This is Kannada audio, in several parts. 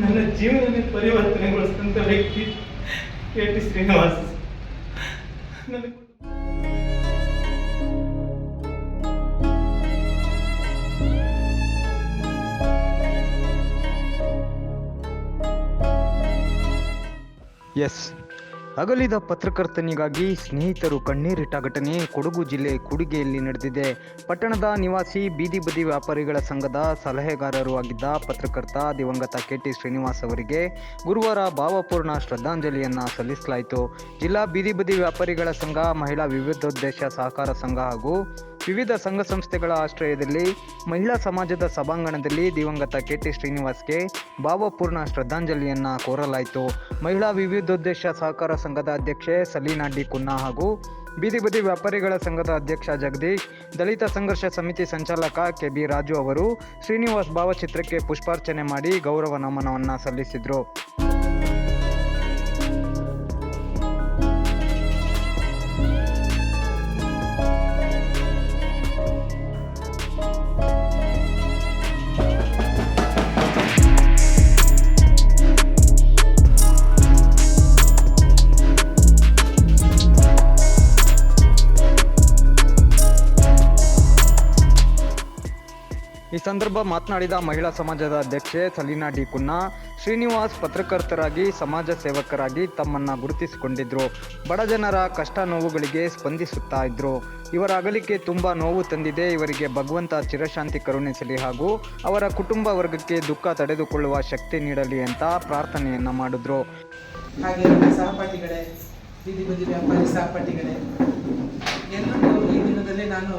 ನನ್ನ ಜೀವನನೇ ಪರಿವರ್ತನೆಗೊಳಿಸಿದಂಥ ವ್ಯಕ್ತಿ ಕೆ ಟಿ ಶ್ರೀನಿವಾಸ್. ಎಸ್ ಅಗಲಿದ ಪತ್ರಕರ್ತನಿಗಾಗಿ ಸ್ನೇಹಿತರು ಕಣ್ಣೀರಿಟ್ಟ ಘಟನೆ ಕೊಡಗು ಜಿಲ್ಲೆ ಕುಡಿಗೆಯಲ್ಲಿ ನಡೆದಿದೆ. ಪಟ್ಟಣದ ನಿವಾಸಿ ಬೀದಿ ಬದಿ ವ್ಯಾಪಾರಿಗಳ ಸಂಘದ ಸಲಹೆಗಾರರು ಆಗಿದ್ದ ಪತ್ರಕರ್ತ ದಿವಂಗತ ಕೆಟಿ ಶ್ರೀನಿವಾಸ್ ಅವರಿಗೆ ಗುರುವಾರ ಭಾವಪೂರ್ಣ ಶ್ರದ್ಧಾಂಜಲಿಯನ್ನ ಸಲ್ಲಿಸಲಾಯಿತು. ಜಿಲ್ಲಾ ಬೀದಿ ಬದಿ ವ್ಯಾಪಾರಿಗಳ ಸಂಘ, ಮಹಿಳಾ ವಿವಿಧೋದ್ದೇಶ ಸಹಕಾರ ಸಂಘ ಹಾಗೂ ವಿವಿಧ ಸಂಘ ಸಂಸ್ಥೆಗಳ ಆಶ್ರಯದಲ್ಲಿ ಮಹಿಳಾ ಸಮಾಜದ ಸಭಾಂಗಣದಲ್ಲಿ ದಿವಂಗತ ಕೆಟಿ ಶ್ರೀನಿವಾಸ್ಗೆ ಭಾವಪೂರ್ಣ ಶ್ರದ್ಧಾಂಜಲಿಯನ್ನ ಕೋರಲಾಯಿತು. ಮಹಿಳಾ ವಿವಿಧೋದ್ದೇಶ ಸಹಕಾರ ಸಂಘದ ಅಧ್ಯಕ್ಷೆ ಸಲೀನಾ ಡಿ ಕುನ್ನಾ ಹಾಗೂ ಬೀದಿ ಬದಿ ವ್ಯಾಪಾರಿಗಳ ಸಂಘದ ಅಧ್ಯಕ್ಷ ಜಗದೀಶ್, ದಲಿತ ಸಂಘರ್ಷ ಸಮಿತಿ ಸಂಚಾಲಕ ಕೆ ಬಿ ರಾಜು ಅವರು ಶ್ರೀನಿವಾಸ್ ಭಾವಚಿತ್ರಕ್ಕೆ ಪುಷ್ಪಾರ್ಚನೆ ಮಾಡಿ ಗೌರವ ನಮನವನ್ನು ಸಲ್ಲಿಸಿದರು. ಸಂದರ್ಭ ಮಾತನಾಡಿದ ಮಹಿಳಾ ಸಮಾಜದ ಅಧ್ಯಕ್ಷೆ ಸಲೀನಾ ಡಿ ಕುನ್ನಾ, ಶ್ರೀನಿವಾಸ್ ಪತ್ರಕರ್ತರಾಗಿ, ಸಮಾಜ ಸೇವಕರಾಗಿ ತಮ್ಮನ್ನ ಗುರುತಿಸಿಕೊಂಡಿದ್ರು. ಬಡ ಜನರ ಕಷ್ಟ ನೋವುಗಳಿಗೆ ಸ್ಪಂದಿಸುತ್ತಾ ಇದ್ರು. ಇವರ ಅಗಲಿಕೆ ತುಂಬಾ ನೋವು ತಂದಿದೆ. ಇವರಿಗೆ ಭಗವಂತ ಚಿರಶಾಂತಿ ಕರುಣಿಸಲಿ ಹಾಗೂ ಅವರ ಕುಟುಂಬ ವರ್ಗಕ್ಕೆ ದುಃಖ ತಡೆದುಕೊಳ್ಳುವ ಶಕ್ತಿ ನೀಡಲಿ ಅಂತ ಪ್ರಾರ್ಥನೆಯನ್ನ ಮಾಡಿದ್ರು. ಸಹಪಾಠಿಗಳೇ ಸಹಪಾಠಿಗಳೇ, ಎಲ್ಲರೂ ಈ ದಿನದಲ್ಲಿ ನಾನು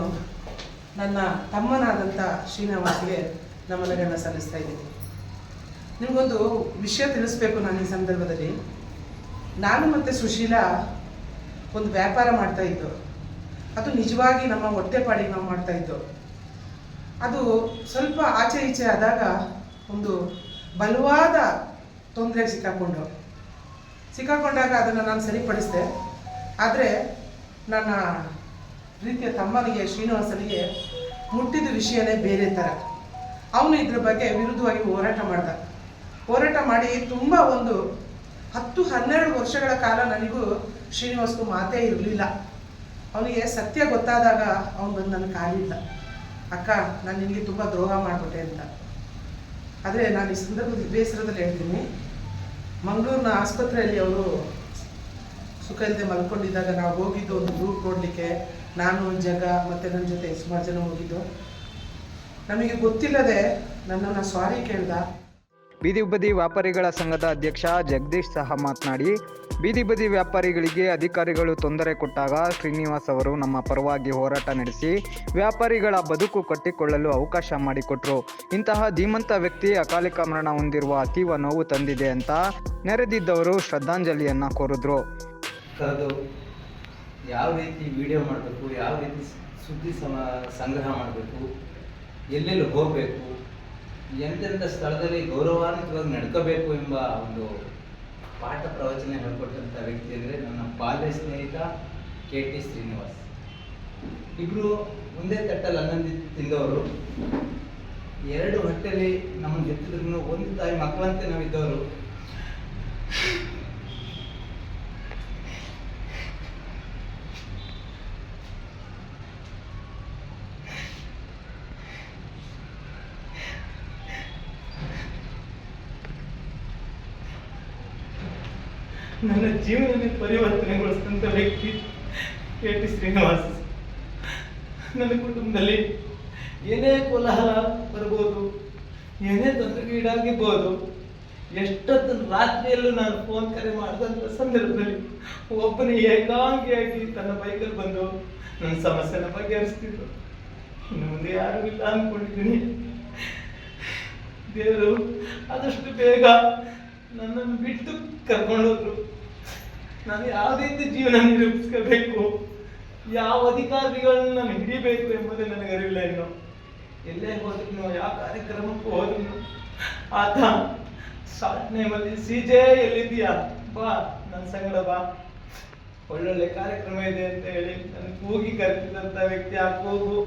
ನನ್ನ ತಮ್ಮನಾದಂಥ ಶ್ರೀನಿವಾಸ್ಗೆ ನಮನಗಳನ್ನು ಸಲ್ಲಿಸ್ತಾ ಇದ್ದೀನಿ. ನಿಮಗೊಂದು ವಿಷಯ ತಿಳಿಸ್ಬೇಕು ನಾನು ಈ ಸಂದರ್ಭದಲ್ಲಿ. ನಾನು ಮತ್ತು ಸುಶೀಲಾ ಒಂದು ವ್ಯಾಪಾರ ಮಾಡ್ತಾ ಇದ್ದು. ಅದು ನಿಜವಾಗಿ ನಮ್ಮ ಹೊಟ್ಟೆಪಾಡಿಗೆ ನಾವು ಮಾಡ್ತಾ ಇದ್ದು. ಅದು ಸ್ವಲ್ಪ ಆಚೆ ಈಚೆ ಆದಾಗ ಒಂದು ಬಲವಾದ ತೊಂದರೆ ಸಿಕ್ಕಾಕೊಂಡು ಸಿಕ್ಕಾಕೊಂಡಾಗ ಅದನ್ನು ನಾನು ಸರಿಪಡಿಸಿದೆ. ಆದರೆ ನನ್ನ ಪ್ರೀತಿಯ ತಮ್ಮನಿಗೆ, ಶ್ರೀನಿವಾಸನಿಗೆ ಮುಟ್ಟಿದ ವಿಷಯನೇ ಬೇರೆ ಥರ. ಅವನು ಇದ್ರ ಬಗ್ಗೆ ವಿರುದ್ಧವಾಗಿ ಹೋರಾಟ ಮಾಡ್ದ. ಹೋರಾಟ ಮಾಡಿ ತುಂಬ ಒಂದು ಹತ್ತು, ಹನ್ನೆರಡು ವರ್ಷಗಳ ಕಾಲ ನನಗೂ ಶ್ರೀನಿವಾಸ್ಗೂ ಮಾತೇ ಇರಲಿಲ್ಲ. ಅವನಿಗೆ ಸತ್ಯ ಗೊತ್ತಾದಾಗ ಅವನು ಬಂದು ನನ್ನ ಕಾಲಿಲ್ಲ ಅಕ್ಕ, ನಾನು ನಿನಗೆ ತುಂಬ ದ್ರೋಹ ಮಾಡಿಬಿಟ್ಟೆ ಅಂತ. ಆದರೆ ನಾನು ಈ ಸಂದರ್ಭದ ಬೇಸರದಲ್ಲಿ ಹೇಳ್ತೀನಿ. ಮಂಗಳೂರಿನ ಆಸ್ಪತ್ರೆಯಲ್ಲಿ ಅವರು ಸುಖ ಇಲ್ಲದೆ ಮಲ್ಕೊಂಡಿದ್ದಾಗ ನಾವು ಹೋಗಿದ್ದು ಒಂದು ದೂರು ನೋಡಲಿಕ್ಕೆ ನಾನು ಒಂದು ಜಾಗ ಮತ್ತೆ ನನ್ನ ಜೊತೆ ಸುಮಾರು ಜನ ಹೋಗಿದ್ದು. ನಮಗೆ ಗೊತ್ತಿಲ್ಲದೆ ನನ್ನನ್ನು ಸಾರಿ ಕೇಳ್ದ. ಬೀದಿ ಬದಿ ವ್ಯಾಪಾರಿಗಳ ಸಂಘದ ಅಧ್ಯಕ್ಷ ಜಗದೀಶ್ ಸಹ ಮಾತನಾಡಿ ಬೀದಿ ಬದಿ ವ್ಯಾಪಾರಿಗಳಿಗೆ ಅಧಿಕಾರಿಗಳು ತೊಂದರೆ ಕೊಟ್ಟಾಗ ಶ್ರೀನಿವಾಸ್ ಅವರು ನಮ್ಮ ಪರವಾಗಿ ಹೋರಾಟ ನಡೆಸಿ ವ್ಯಾಪಾರಿಗಳ ಬದುಕು ಕಟ್ಟಿಕೊಳ್ಳಲು ಅವಕಾಶ ಮಾಡಿಕೊಟ್ರು. ಇಂತಹ ಧೀಮಂತ ವ್ಯಕ್ತಿ ಅಕಾಲಿಕ ಮರಣ ಹೊಂದಿರುವ ಅತೀವ ನೋವು ತಂದಿದೆ ಅಂತ ನೆರೆದಿದ್ದವರು ಶ್ರದ್ಧಾಂಜಲಿಯನ್ನ ಕೋರಿದ್ರು. ಕರೆದು ಯಾವ ರೀತಿ ವಿಡಿಯೋ ಮಾಡಬೇಕು, ಯಾವ ರೀತಿ ಸುದ್ದಿ ಸಮ, ಸಂಗ್ರಹ ಮಾಡಬೇಕು, ಎಲ್ಲೆಲ್ಲಿ ಹೋಗಬೇಕು ಎಂತೆಂಥ ಸ್ಥಳದಲ್ಲಿ ಗೌರವಾನ್ವಿತವಾಗಿ ನಡ್ಕೋಬೇಕು ಎಂಬ ಒಂದು ಪಾಠ ಪ್ರವಚನ ಹೇಳ್ಕೊಟ್ಟಂಥ ವ್ಯಕ್ತಿ ಅಂದರೆ ನನ್ನ ಬಾಲ್ಯ ಸ್ನೇಹಿತ ಕೆ ಟಿ ಶ್ರೀನಿವಾಸ್. ಇಬ್ಬರು ಒಂದೇ ತಟ್ಟಲ್ಲಿ ಹನ್ನೊಂದು ತಿಂದವರು. ಎರಡು ಹೊಟ್ಟೆಲಿ ನಮ್ಮನ್ನು ಹೆತ್ತಿದ್ರು ಒಂದು ತಾಯಿ ಮಕ್ಕಳಂತೆ ನಾವಿದ್ದವರು. ನನ್ನ ಜೀವನನೇ ಪರಿವರ್ತನೆಗೊಳಿಸಿದಂಥ ವ್ಯಕ್ತಿ ಕೆ ಟಿ ಶ್ರೀನಿವಾಸ್. ನನ್ನ ಕುಟುಂಬದಲ್ಲಿ ಏನೇ ಕೋಲಾಹಲ ಬರ್ಬೋದು, ಏನೇ ತೊಂದರೆಗೀಡಾಗಿರ್ಬೋದು ಎಷ್ಟೊತ್ತು ರಾತ್ರಿಯಲ್ಲೂ ನಾನು ಫೋನ್ ಕರೆ ಮಾಡಿದಂಥ ಸಂದರ್ಭದಲ್ಲಿ ಒಬ್ಬನೇ ಏಕಾಂಗಿಯಾಗಿ ತನ್ನ ಬೈಕಲ್ಲಿ ಬಂದು ನನ್ನ ಸಮಸ್ಯೆನ ಬಗೆಹರಿಸ್ತಿದ್ರು. ಇನ್ನು ಮುಂದೆ ಯಾರೂ ಇಲ್ಲ ಅಂದ್ಕೊಂಡಿದ್ದೀನಿ ದೇವರು ಆದಷ್ಟು ಬೇಗ ನನ್ನನ್ನು ಬಿಟ್ಟು ಕರ್ಕೊಂಡೋದ್ರು. ನಾನು ಯಾವ ರೀತಿ ಜೀವನ ನಿರೂಪಿಸ್ಕೋಬೇಕು, ಯಾವ ಅಧಿಕಾರಿಗಳನ್ನ ನಾನು ಹಿಡಿಬೇಕು ಎಂಬುದೇ ನನಗೆ ಅರಿವಿಲ್ಲ ಇನ್ನು. ಎಲ್ಲೇ ಹೋದ್ರು ಯಾವ ಕಾರ್ಯಕ್ರಮಕ್ಕೂ ಹೋದ್ರು ಆತ ಶಾರ್ಟ್ ನೇಮಲ್ಲಿ ಸಿ ಎಲ್ಲಿದ್ದೀಯಾ? ಬಾ ನನ್ನ ಸಂಗಡ ಬಾ. ಒಳ್ಳೊಳ್ಳೆ ಕಾರ್ಯಕ್ರಮ ಇದೆ ಅಂತ ಹೇಳಿ ನನಗೆ ಕೂಗಿ ಕರೆತಿದ್ದಂಥ ವ್ಯಕ್ತಿ ಆ ಕೂಗು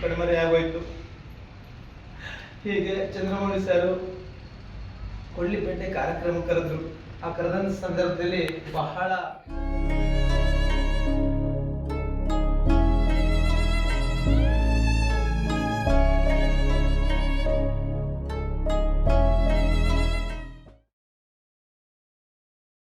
ಕಣ್ಮರೆಯಾಗೋಯ್ತು. ಹೀಗೆ ಚಂದ್ರಮೌಳಿ ಸರು ಕೊಳ್ಳಿಪೇಟೆ ಕಾರ್ಯಕ್ರಮ ಕರೆದ್ರು. ಆ ಕರೆದ ಸಂದರ್ಭದಲ್ಲಿ ಬಹಳ